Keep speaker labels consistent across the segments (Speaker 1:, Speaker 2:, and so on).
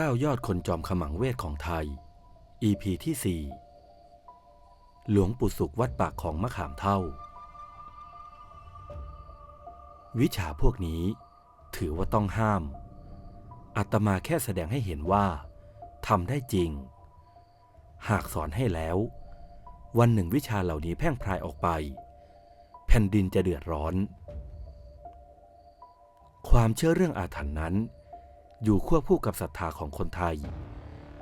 Speaker 1: 9 ยอดคนจอมขมังเวทของไทย EP ที่ 4 หลวงปู่สุขวัดปากของมะขามเท่า วิชาพวกนี้ถือว่าต้องห้าม อาตมาแค่แสดงให้เห็นว่าทำได้จริง หากสอนให้แล้ว วันหนึ่งวิชาเหล่านี้แพร่งพรายออกไป แผ่นดินจะเดือดร้อน ความเชื่อเรื่องอาถรรพ์นั้น อยู่ควบคู่กับศรัทธาของคนไทย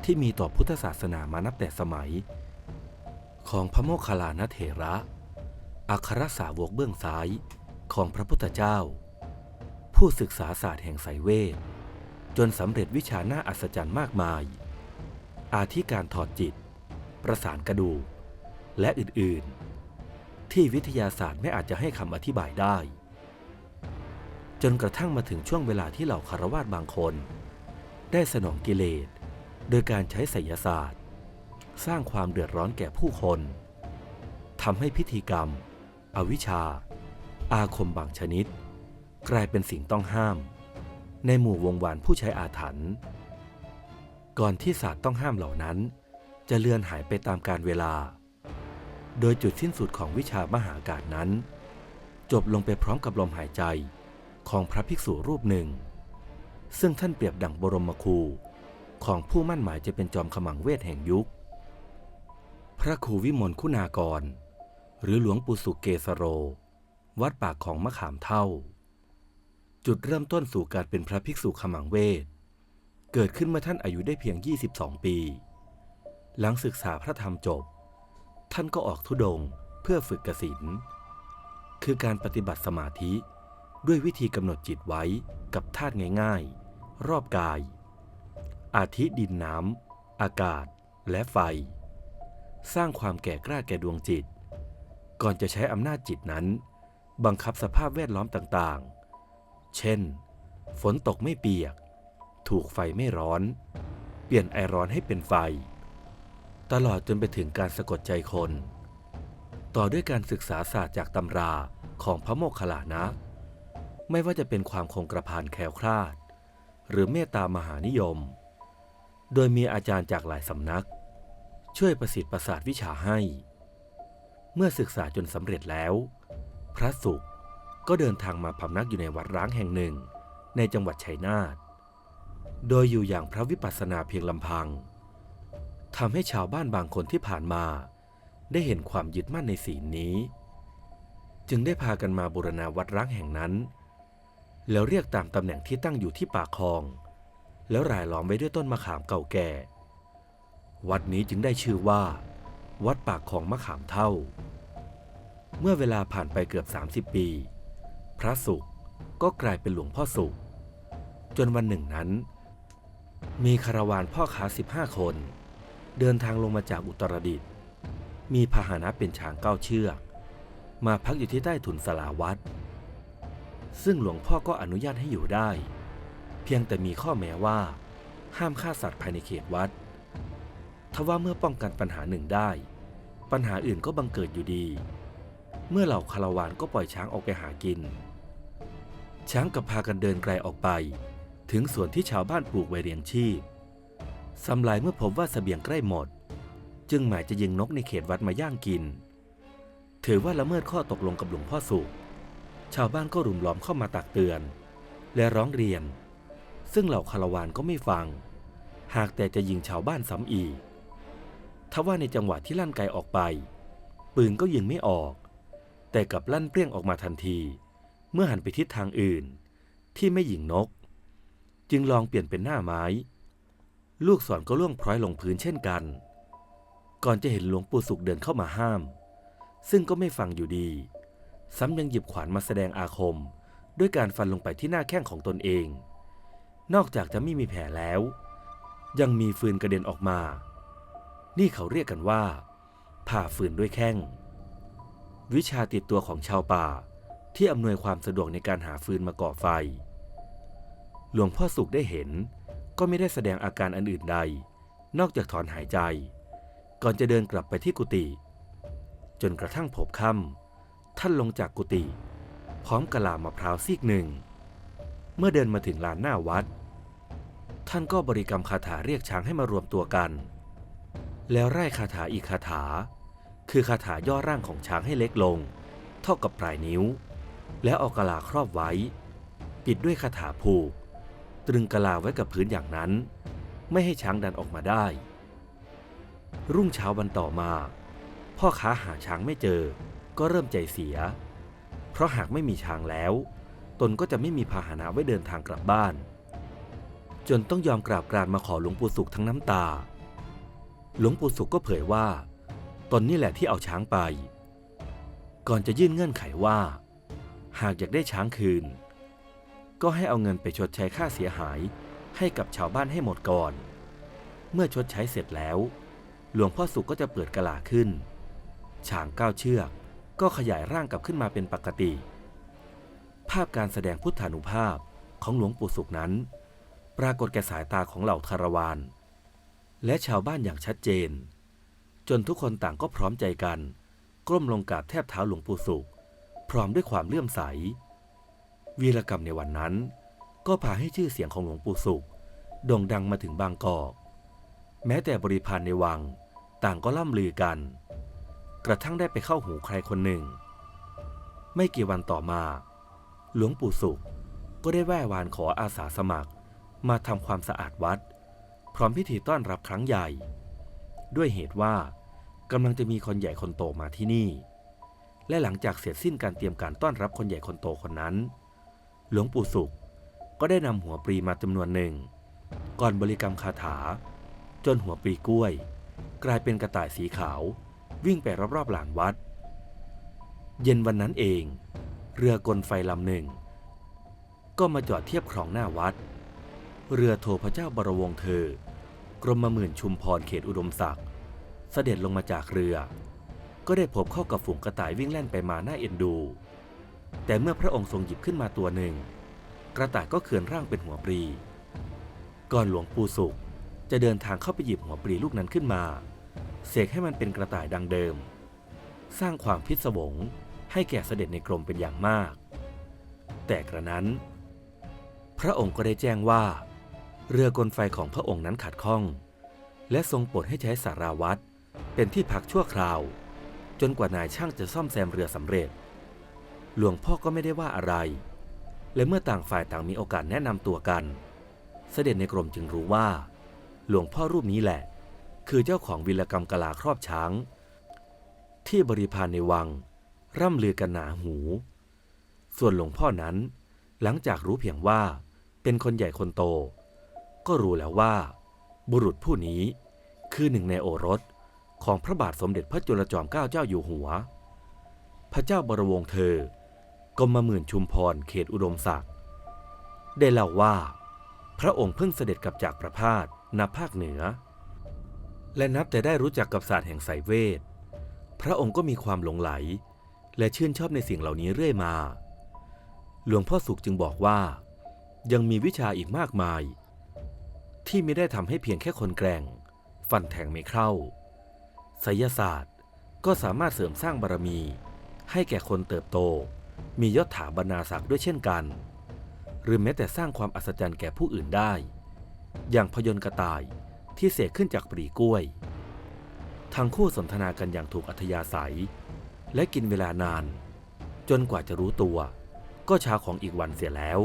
Speaker 1: ที่มีต่อพุทธศาสนามานับแต่สมัย ของพระโมคคัลลานเถระ อัครสาวกเบื้องซ้ายของพระพุทธเจ้า ผู้ศึกษาศาสตร์แห่งไสยเวท จนสำเร็จวิชาหน้าอัศจรรย์มากมาย อาทิการถอดจิต ประสานกระดูก และอื่นๆ ที่วิทยาศาสตร์ไม่อาจจะให้คำอธิบายได้จนกระทั่งมาถึงช่วงเวลาที่เหล่าคารวาสบางคน ได้สนองกิเลส โดยการใช้ไสยศาสตร์ สร้างความเดือดร้อนแก่ผู้คนทำให้พิธีกรรม อวิชชา อาคมบางชนิด กลายเป็นสิ่งต้องห้าม ในหมู่วงวานผู้ใช้อาถรรพ์ก่อนที่ศาสตร์ต้องห้ามเหล่านั้น จะเลือนหายไปตามกาลเวลา โดยจุดสิ้นสุดของวิชามหากาศนั้น จบลงไปพร้อมกับลมหายใจของพระภิกษุรูปหนึ่ง ซึ่งท่านเปรียบดั่งบรมครูของผู้มั่นหมายจะเป็นจอมขมังเวทแห่งยุค พระครูวิมลคุณากร หรือหลวงปู่สุเกสโร วัดปากของมะขามเท่า จุดเริ่มต้นสู่การเป็นพระภิกษุขมังเวท เกิดขึ้นเมื่อท่านอายุได้เพียง 22 ปี หลังศึกษาพระธรรมจบ ท่านก็ออกทุดงเพื่อฝึกกสินคือการปฏิบัติสมาธิด้วยวิธีกำหนดจิตไว้กับธาตุง่ายๆ รอบกาย อาทิดินน้ำอากาศและไฟ สร้างความแก่กล้าแก่ดวงจิต ก่อนจะใช้อำนาจจิตนั้น บังคับสภาพแวดล้อมต่างๆ เช่น ฝนตกไม่เปียก ถูกไฟไม่ร้อน เปลี่ยนไอร้อนให้เป็นไฟ ตลอดจนไปถึงการสะกดใจคน ต่อด้วยการศึกษาศาสตร์จากตำราของพระโมคคัลลานะ ไม่ว่าจะเป็นความคงกระพันแคล้วคลาด หรือเมตตามหานิยม โดยมีอาจารย์จากหลายสำนัก ช่วยประสิทธิ์ประสาทวิชาให้ เมื่อศึกษาจนสำเร็จแล้ว พระสุขก็เดินทางมาพำนักอยู่ในวัดร้างแห่งหนึ่งในจังหวัดชัยนาท โดยอยู่อย่างพระวิปัสสนาเพียงลำพังทำให้ชาวบ้านบางคนที่ผ่านมา ได้เห็นความยึดมั่นในศีลนี้ จึงได้พากันมาบูรณาวัดร้างแห่งนั้น แล้วเรียกตามตำแหน่งที่ตั้งอยู่ที่ปากคลอง แล้วรายล้อมไว้ด้วยต้นมะขามเก่าแก่ วัดนี้จึงได้ชื่อว่า วัดปากคลองมะขามเท่า เมื่อเวลาผ่านไปเกือบ 30 ปี พระสุขก็กลายเป็นหลวงพ่อสุข จนวันหนึ่งนั้น มีคาราวานพ่อค้า 15 คน เดินทางลงมาจากอุตรดิตถ์มีพาหนะเป็นช้างเก้าเชือก มาพักอยู่ที่ใต้ถุนสลาวัด ซึ่งหลวงพ่อก็อนุญาตให้อยู่ได้ เพียงแต่มีข้อแม้ว่า ห้ามฆ่าสัตว์ภายในเขตวัด ทว่าเมื่อป้องกันปัญหาหนึ่งได้ ปัญหาอื่นก็บังเกิดอยู่ดี เมื่อเหล่าคาราวานก็ปล่อยช้างออกไปหากิน ช้างกับพากันเดินไกลออกไป ถึงสวนที่ชาวบ้านปลูกไว้เรียงชีพสำลายเมื่อพบว่าสเสบียงใกล้หมด จึงหมายจะยิงนกในเขตวัดมาย่างกิน ถือว่าละเมิดข้อตกลงกับหลวงพ่อสุข ชาวบ้านก็รุมล้อมเข้ามาตักเตือน และร้องเรียน ซึ่งเหล่าคารวานก็ไม่ฟัง หากแต่จะยิงชาวบ้านซ้ำอีกทว่าในจังหวะที่ลั่นไกออกไป ปืนก็ยิงไม่ออก แต่กลับลั่นเปรี้ยงออกมาทันที เมื่อหันไปทิศทางอื่น ที่ไม่ยิงนก จึงลองเปลี่ยนเป็นหน้าไม้ ลูกศรก็ล่วงพร้อยลงพื้นเช่นกัน ก่อนจะเห็นหลวงปู่สุขเดินเข้ามาห้าม ซึ่งก็ไม่ฟังอยู่ดี ซ้ำยังหยิบขวานมาแสดงอาคม ด้วยการฟันลงไปที่หน้าแข้งของตนเอง นอกจากจะไม่มีแผลแล้ว ยังมีฟืนกระเด็นออกมา นี่เขาเรียกกันว่า ผ่าฟืนด้วยแข้ง วิชาติดตัวของชาวป่าที่อำนวยความสะดวกในการหาฟืนมาก่อไฟ หลวงพ่อสุขได้เห็นก็ไม่ได้แสดงอาการอันอื่นใด นอกจากถอนหายใจ ก่อนจะเดินกลับไปที่กุฏิจนกระทั่งพบค่ำ ท่านลงจากกุฏิพร้อมกะลามะพร้าวซีกหนึ่ง เมื่อเดินมาถึงลานหน้าวัด ท่านก็บริกรรมคาถาเรียกช้างให้มารวมตัวกัน แล้วไล่คาถาอีกคาถา คือคาถาย่อร่างของช้างให้เล็กลง เท่ากับปลายนิ้ว แล้วเอากะลาครอบไว้ ปิดด้วยคาถาผูก ตรึงกะลาไว้กับพื้นอย่างนั้น ไม่ให้ช้างดันออกมาได้ รุ่งเช้าวันต่อมา พ่อค้าหาช้างไม่เจอ ก็เริ่มใจเสีย เพราะหากไม่มีช้างแล้ว ตนก็จะไม่มีพาหนะไว้เดินทางกลับบ้าน จนต้องยอมกราบกรานมาขอหลวงปู่สุขทั้งน้ำตา หลวงปู่สุขก็เผยว่า ตนนี่แหละที่เอาช้างไป ก่อนจะยื่นเงื่อนไขว่า หากอยากได้ช้างคืน ก็ให้เอาเงินไปชดใช้ค่าเสียหายให้กับชาวบ้านให้หมดก่อน เมื่อชดใช้เสร็จแล้ว หลวงพ่อสุขก็จะเปิดกะลาขึ้น ช้างก้าวเชือก ก็ขยายร่างกลับขึ้นมาเป็นปกติ ภาพการแสดงพุทธานุภาพของหลวงปู่สุขนั้น ปรากฏแก่สายตาของเหล่าคารวานและชาวบ้านอย่างชัดเจน จนทุกคนต่างก็พร้อมใจกันกล้มลงกราบแทบเท้าหลวงปู่สุข พร้อมด้วยความเลื่อมใส วีรกรรมในวันนั้น ก็พาให้ชื่อเสียงของหลวงปู่สุขโด่งดังมาถึงบางกอก แม้แต่บริพารในวังต่างก็ล่ำลือกัน กระทั่งได้ไปเข้าหูใครคนหนึ่ง ไม่กี่วันต่อมา หลวงปู่สุขก็ได้แว่วานขออาสาสมัคร มาทำความสะอาดวัด พร้อมพิธีต้อนรับครั้งใหญ่ ด้วยเหตุว่ากำลังจะมีคนใหญ่คนโตมาที่นี่ และหลังจากเสร็จสิ้นการเตรียมการต้อนรับคนใหญ่คนโตคนนั้น หลวงปู่สุขก็ได้นำหัวปรีมาจำนวนหนึ่ง ก่อนบริกรรมคาถา จนหัวปรีกล้วย กลายเป็นกระต่ายสีขาว วิ่งไปรอบๆหลานวัด เย็นวันนั้นเอง เรือกลไฟลำหนึ่ง ก็มาจอดเทียบคลองหน้าวัด เรือโทพระเจ้าบรวงเธอ กรมหมื่นชุมพรเขตอุดมศักดิ์เสด็จลงมาจากเรือ ก็ได้พบเข้ากับฝูงกระต่ายวิ่งแล่นไปมาหน้าเอ็นดู แต่เมื่อพระองค์ทรงหยิบขึ้นมาตัวหนึ่ง กระต่ายก็เขื่อนร่างเป็นหัวปรี ก่อนหลวงปู่สุขจะเดินทางเข้าไปหยิบหัวปรีลูกนั้นขึ้นมา เสกให้มันเป็นกระต่ายดังเดิม สร้างความพิศวงให้แก่เสด็จในกรมเป็นอย่างมาก แต่กระนั้น พระองค์ก็ได้แจ้งว่า เรือกลไฟของพระองค์นั้นขัดข้อง และทรงโปรดให้ใช้สาราวัดเป็นที่พักชั่วคราว จนกว่านายช่างจะซ่อมแซมเรือสำเร็จ หลวงพ่อก็ไม่ได้ว่าอะไร และเมื่อต่างฝ่ายต่างมีโอกาสแนะนำตัวกัน เสด็จในกรมจึงรู้ว่า หลวงพ่อรูปนี้แหละ คือเจ้าของวิรกรรมกลาครอบช้าง ที่บริพารในวัง ร่ำลือกันหนาหู ส่วนหลวงพ่อนั้น หลังจากรู้เพียงว่าเป็นคนใหญ่คนโต ก็รู้แล้วว่า บุรุษผู้นี้คือหนึ่งในโอรสของพระบาทสมเด็จพระจุลจอมเกล้าเจ้าอยู่หัว พระเจ้าบรวงเธอกรมหมื่นชุมพรเขตอุดมศักดิ์ได้เล่าว่า พระองค์เพิ่งเสด็จกลับจากประพาสณภาคเหนือ และนับแต่ได้รู้จักกับศาสตร์แห่งไสยเวท พระองค์ก็มีความหลงไหล และชื่นชอบในสิ่งเหล่านี้เรื่อยมา หลวงพ่อสุขจึงบอกว่า ยังมีวิชาอีกมากมาย ที่ไม่ได้ทำให้เพียงแค่คนแกร่ง ฟันแทงไม่เข้าไสยศาสตร์ก็สามารถเสริมสร้างบารมี ให้แก่คนเติบโต มียศถาบรรณาศักดิ์ด้วยเช่นกัน หรือแม้แต่สร้างความอัศจรรย์แก่ผู้อื่นได้ อย่างพยนต์กระต่าย ที่เสกขึ้นจากปรีกล้วย ทั้งคู่สนทนากันอย่างถูกอัธยาศัย และกินเวลานาน จนกว่าจะรู้ตัว ก็เช้าของอีกวันเสียแล้ว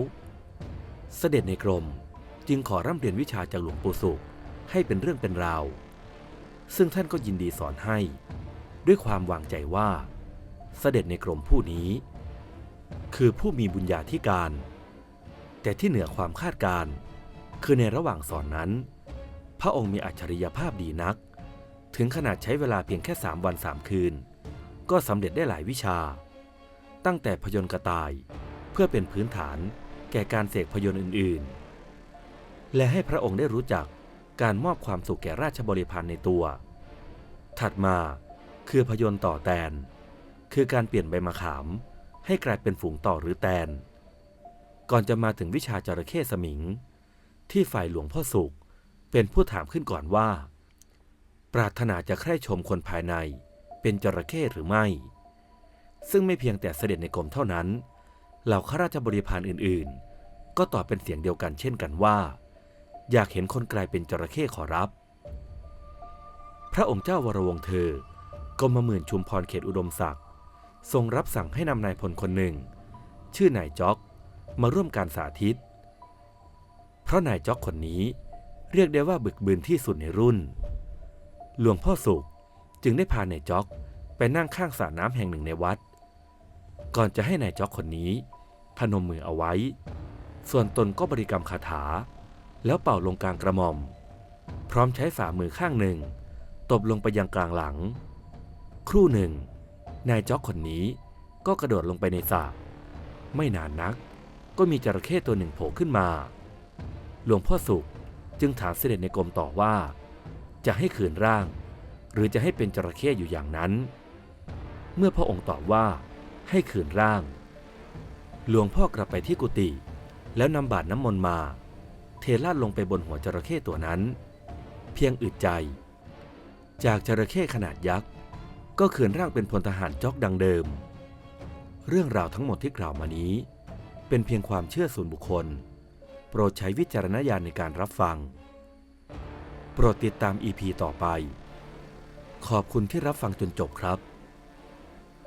Speaker 1: เสด็จในกรมจึงขอร่ำเรียนวิชาจากหลวงปู่สุขให้เป็นเรื่องเป็นราว ซึ่งท่านก็ยินดีสอนให้ ด้วยความวางใจว่า เสด็จในกรมผู้นี้ คือผู้มีบุญญาธิการ แต่ที่เหนือความคาดการ์คือในระหว่างสอนนั้น พระองค์มีอัจฉริยภาพดีนัก ถึงขนาดใช้เวลาเพียงแค่สามวันสามคืน ก็สำเร็จได้หลายวิชา ตั้งแต่พยนต์กระต่าย เพื่อเป็นพื้นฐานแก่การเสกพยนต์อื่นๆ และให้พระองค์ได้รู้จักการมอบความสุขแก่ราชบริพารในตัว ถัดมาคือพยนต์ต่อแตน คือการเปลี่ยนใบมะขาม ให้กลายเป็นฝูงต่อหรือแตน ก่อนจะมาถึงวิชาจระเข้สมิง ที่ฝ่ายหลวงพ่อสุข เป็นผู้ถามขึ้นก่อนว่า ปรารถนาจะใคร่ชมคนภายในเป็นจระเข้หรือไม่ ซึ่งไม่เพียงแต่เสด็จในกรมเท่านั้น เหล่าข้าราชบริพารอื่นๆ ก็ตอบเป็นเสียงเดียวกันเช่นกันว่า อยากเห็นคนกลายเป็นจระเข้ขอรับ พระองค์เจ้าวรวงเธอกรมหมื่นชุมพรเขตอุดมศักดิ์ทรงรับสั่งให้นำนายพลคนหนึ่ง ชื่อนายจ๊อกมาร่วมการสาธิต เพราะนายจ๊อกคนนี้ เรียกได้ว่าบึกบืนที่สุดในรุ่น หลวงพ่อสุขจึงได้พานายจ๊อกไปนั่งข้างสระน้ำแห่งหนึ่งในวัด ก่อนจะให้นายจ๊อกคนนี้ พนมมือเอาไว้ ส่วนตนก็บริกรรมคาถา แล้วเป่าลงกลางกระหม่อม พร้อมใช้ฝ่ามือข้างหนึ่ง ตบลงไปยังกลางหลัง ครู่หนึ่ง นายจ๊อกคนนี้ก็กระโดดลงไปในสระไม่นานนัก ก็มีจระเข้ตัวหนึ่งโผล่ขึ้นมา หลวงพ่อสุข จึงถามเสด็จในกรมต่อว่า จะให้คืนร่าง หรือจะให้เป็นจระเข้อยู่อย่างนั้น เมื่อพระองค์ตอบว่าให้คืนร่าง หลวงพ่อกลับไปที่กุฏิแล้วนำบาตรน้ำมนต์มา เทลาดลงไปบนหัวจระเข้ตัวนั้น เพียงอึดใจ จากจระเข้ขนาดยักษ์ ก็คืนร่างเป็นพลทหารจอกดังเดิม เรื่องราวทั้งหมดที่กล่าวมานี้ เป็นเพียงความเชื่อส่วนบุคคล ปรดใช้วิจารณญาณในการรับฟัง โปรดติดตามอีพีต่อไป ขอบคุณที่รับฟังจนจบครับ